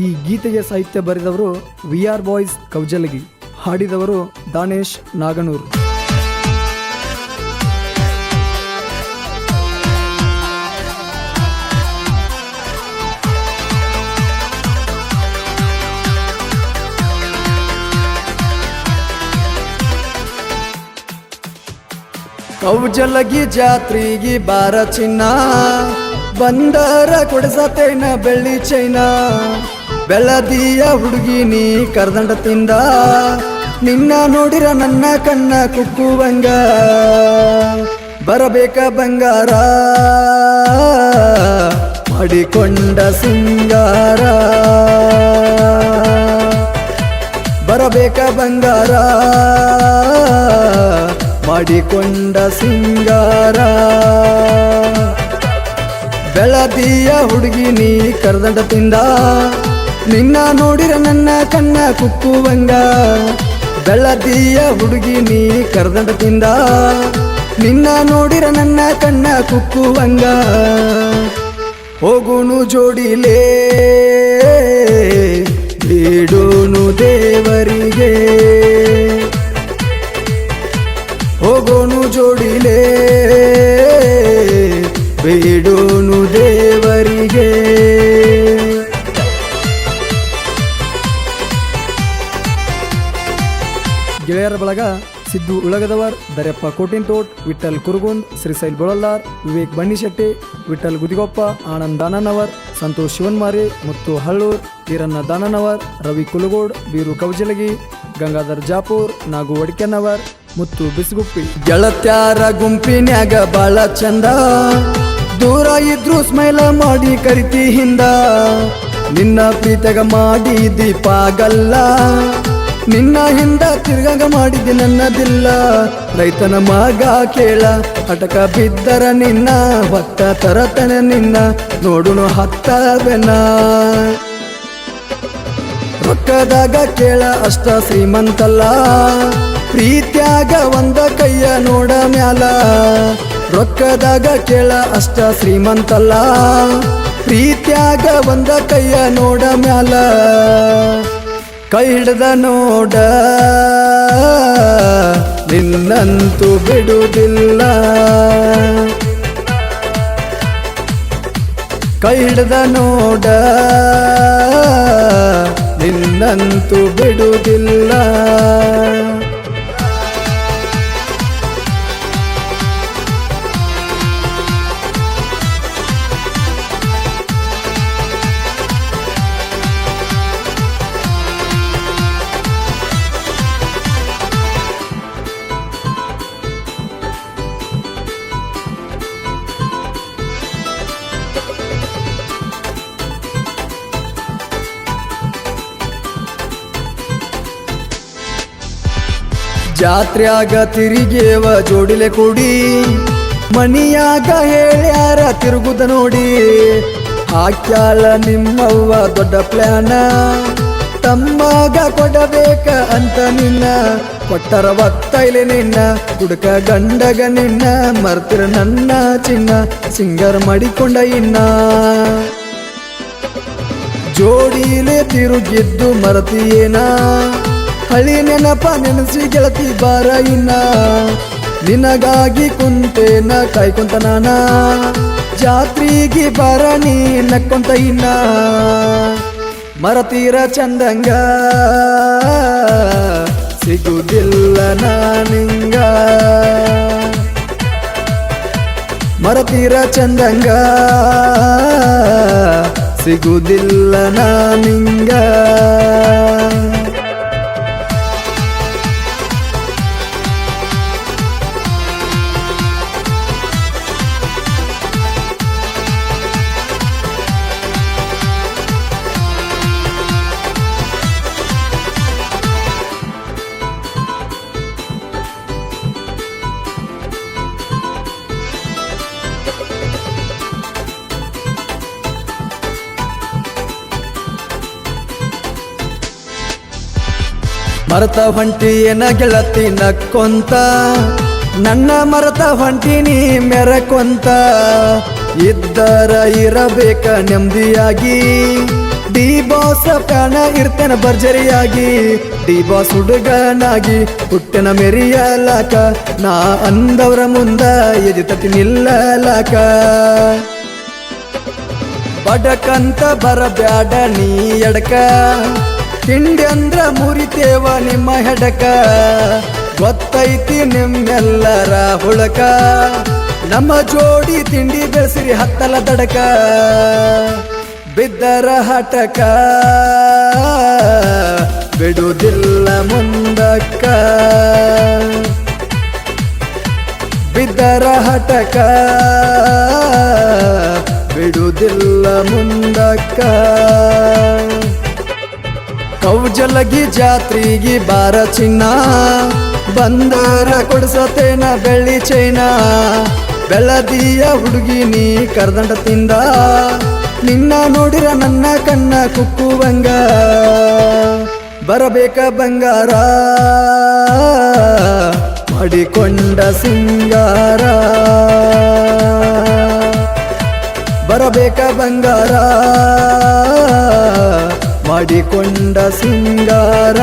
ಈ ಗೀತೆಯ ಸಾಹಿತ್ಯ ಬರೆದವರು ವಿ ಆರ್ ಬಾಯ್ಸ್ ಕೌಜಲಗಿ, ಹಾಡಿದವರು ದಾನೇಶ್ ನಾಗನೂರ್. ಕೌಜಲಗಿ ಜಾತ್ರೆಗೆ ಬಾರ ಚಿನ್ನ, ಬಂದರ ಕೊಡಸತೇನ ಬೆಳ್ಳಿ ಚೈನ. ಬೆಳದಿಯ ಹುಡುಗಿ ನೀ ಕರ್ದಂಡ ತಿಂದ. ನಿನ್ನ ನೋಡಿರ ನನ್ನ ಕಣ್ಣ ಕುಕ್ಕುವಂಗ. ಬರಬೇಕ ಬಂಗಾರ. ಮಾಡಿಕೊಂಡ ಸಿಂಗಾರ. ಬರಬೇಕ ಬಂಗಾರ. ಮಾಡಿಕೊಂಡ ಸಿಂಗಾರ. ಬೆಳದಿಯ ಹುಡುಗಿ ನೀ ಕರ್ದಂಡ ತಿಂದ. ನಿನ್ನ ನೋಡಿರ ನನ್ನ ಕಣ್ಣ ಕುಕ್ಕುವಂಗ ಬೆಳ್ಳದೀಯ ಹುಡುಗಿ ನೀ ಕರ್ದಂಡ ತಿಂದ ನಿನ್ನ ನೋಡಿರ ನನ್ನ ಕಣ್ಣ ಕುಕ್ಕುವಂಗ ಹೋಗುನು ಜೋಡಿಲೇ, ಬೀಡೋನು ದೇವರಿಗೆ. ಸಿದ್ದು ಉಳಗದವರ್ ದರ್ಯಪ್ಪ ಕೋಟಿಂತೋಟ್ ವಿಠಲ್ ಕುರುಗುಂದ್, ಶ್ರೀಶೈಲ್ ಬೊಳಲ್ಲಾರ್, ವಿವೇಕ್ ಬನ್ನಿಶೆಟ್ಟಿ ವಿಠಲ್ ಗುದಿಗೊಪ್ಪ, ಆನಂದ್ ದಾನನವರ್, ಸಂತೋಷ್ ಶಿವನ್ಮಾರಿ ಮತ್ತು ಹಳ್ಳೂರ್, ಈರಣ್ಣ ದಾನನವರ್, ರವಿ ಕುಲಗೋಡ್, ಬೀರು ಕೌಜಲಗಿ, ಗಂಗಾಧರ್ ಜಾಪೂರ್, ನಾಗು ಒಡಿಕೆನವರ್ ಮುತ್ತು ಬಿಸ್ಗುಪ್ಪಿ. ಗೆಳತ್ಯಾರ ಗುಂಪಿನ್ಯಾಗ ಬಾಳ ಚಂದ. ದೂರ ಇದ್ರು ಸ್ಮೈಲ ಮಾಡಿ ಕರಿತಿ ಹಿಂದ. ನಿನ್ನ ಪ್ರೀತಗ ಮಾಡಿ ದೀಪಾಗಲ್ಲ. ನಿನ್ನ ಹಿಂದ ತಿರ್ಗಂಗ ಮಾಡಿದ್ದೆ ನನ್ನದಿಲ್ಲ. ರೈತನ ಮಗ ಕೇಳ, ಅಟಕ ಬಿದ್ದರ ನಿನ್ನ ಹೊತ್ತ ತರತನ ನಿನ್ನ, ನೋಡುನು ಹತ್ತವೆನ. ರೊಕ್ಕದಾಗ ಕೇಳ, ಅಷ್ಟ ಶ್ರೀಮಂತಲ್ಲ. ಪ್ರೀತ್ಯಾಗ ಒಂದ ಕೈಯ ನೋಡ ಮ್ಯಾಲ. ರೊಕ್ಕದಾಗ ಕೇಳ, ಅಷ್ಟ ಶ್ರೀಮಂತಲ್ಲ. ಪ್ರೀತ್ಯಾಗ ಒಂದ ಕೈಯ ನೋಡ ಮ್ಯಾಲ. ಕೈ ಹಿಡ್ದ ನೋಡ. ನಿನ್ನಂತೂ ಬಿಡುವುದಿಲ್ಲ. ಕೈ ಹಿಡ್ದ ನೋಡ. ನಿನ್ನಂತೂ ಬಿಡುವುದಿಲ್ಲ. ಜಾತ್ರ್ಯಾಗ ತಿರುಗೇವ ಜೋಡಿಲೆ ಕೊಡಿ, ಮನಿಯಾಗ ಹೇಳ್ಯಾರ ತಿರುಗುದ ನೋಡಿ. ಹಾಕ್ಯಾಲ ನಿಮ್ಮವ್ವ ದೊಡ್ಡ ಪ್ಲಾನ ತಮ್ಮಗ ಕೊಡಬೇಕ ಅಂತ ನಿನ್ನ, ಕೊಟ್ಟರ ಒತ್ತೈಲೆ ನಿನ್ನ ಹುಡುಕ ಗಂಡಗ ನಿನ್ನ, ಮರ್ತಿರ ನನ್ನ ಚಿನ್ನ, ಸಿಂಗರ್ ಮಾಡಿಕೊಂಡ ಇನ್ನ. ಜೋಡಿಲೆ ತಿರುಗಿದ್ದು ಮರತಿಯೇನ ಹಳಿ ನೆನಪ ನೆನಸಿ ಗೆಳತಿ ಬಾರ ಇನ್ನ. ನಿನಗಾಗಿ ಕುಂತೇನ ಕಾಯ್ಕೊಂತ ನಾನ. ಜಾತ್ರೆಗೆ ಬರ ನೀ ನಕ್ಕೊಂತ ಇನ್ನ. ಮರತೀರ ಚಂದಂಗ. ಸಿಗುದಿಲ್ಲ ನಾನಿಂಗ. ಮರತೀರ ಚಂದಂಗ. ಸಿಗುದಿಲ್ಲ ನಾನಿಂಗ. ಮರತ ಹೊಂಟಿಯನ ಗೆಳತಿ ನಕ್ಕೊಂತ ನನ್ನ ಮರತ ಹೊಂಟಿನಿ ಮೆರಕೊಂತ ಇದ್ದರ ಇರಬೇಕ ನೆಮ್ಮದಿಯಾಗಿ. ಡಿ ಬಾಸ್ ಪ್ಯಾನ ಇರ್ತೇನೆ ಭರ್ಜರಿಯಾಗಿ. ಡಿ ಬಾಸ್ ಹುಡುಗನಾಗಿ ಹುಟ್ಟನ ಮೆರಿಯಲಾಕ. ನಾ ಅಂದವರ ಮುಂದ ಎದಿ ತಟ್ಟಿ ನಿಲ್ಲಲಾಕ. ಬಡಕಂತ ಬರಬ್ಯಾಡ ನೀ ಎಡಕ. ತಿಂಡಿ ಅಂದ್ರ ಮುರಿತೇವ ನಿಮ್ಮ ಹೆಡಕ. ಗೊತ್ತೈತಿ ನಿಮ್ಮೆಲ್ಲರ ಹುಳಕ. ನಮ್ಮ ಜೋಡಿ ತಿಂಡಿ ಬೆಳೆಸಿರಿ ಹತ್ತಲ ದಡಕ. ಬಿದ್ದರ ಹಟಕ ಬಿಡುವುದಿಲ್ಲ ಮುಂದಕ್ಕ. ಬಿದ್ದರ ಹಟಕ ಬಿಡುವುದಿಲ್ಲ ಮುಂದಕ್ಕ. ಕೌಜಲಗಿ ಜಾತ್ರೆಗೆ ಬಾರ ಚಿನ್ನ, ಬಂದರ ಕೊಡ್ಸತೇನ ಬೆಳ್ಳಿ ಚೈನ. ಬೆಳದಿಯ ಹುಡುಗಿ ನೀ ಕರ್ದಂಡ ತಿಂದ, ನಿನ್ನ ನೋಡಿರ ನನ್ನ ಕಣ್ಣ ಕುಕ್ಕುವಂಗ. ಬರಬೇಕ ಬಂಗಾರ, ಮಾಡಿಕೊಂಡ ಸಿಂಗಾರ. ಬರಬೇಕ ಬಂಗಾರ. ಮಾಡಿಕೊಂಡ ಸಿಂಗಾರ